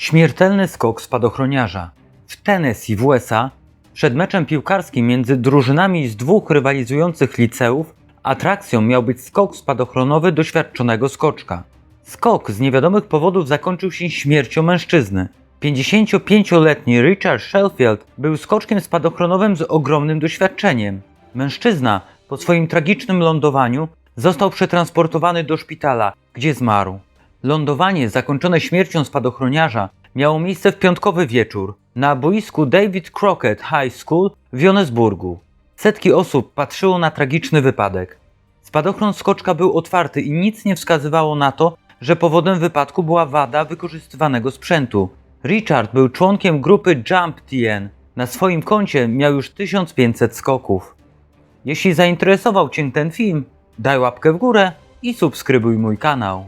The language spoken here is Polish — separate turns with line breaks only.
Śmiertelny skok spadochroniarza. W Tennessee w USA przed meczem piłkarskim między drużynami z dwóch rywalizujących liceów atrakcją miał być skok spadochronowy doświadczonego skoczka. Skok z niewiadomych powodów zakończył się śmiercią mężczyzny. 55-letni Richard Sheffield był skoczkiem spadochronowym z ogromnym doświadczeniem. Mężczyzna po swoim tragicznym lądowaniu został przetransportowany do szpitala, gdzie zmarł. Lądowanie zakończone śmiercią spadochroniarza miało miejsce w piątkowy wieczór na boisku David Crockett High School w Johannesburgu. Setki osób patrzyło na tragiczny wypadek. Spadochron skoczka był otwarty i nic nie wskazywało na to, że powodem wypadku była wada wykorzystywanego sprzętu. Richard był członkiem grupy Jump TN. Na swoim koncie miał już 1500 skoków. Jeśli zainteresował Cię ten film, daj łapkę w górę i subskrybuj mój kanał.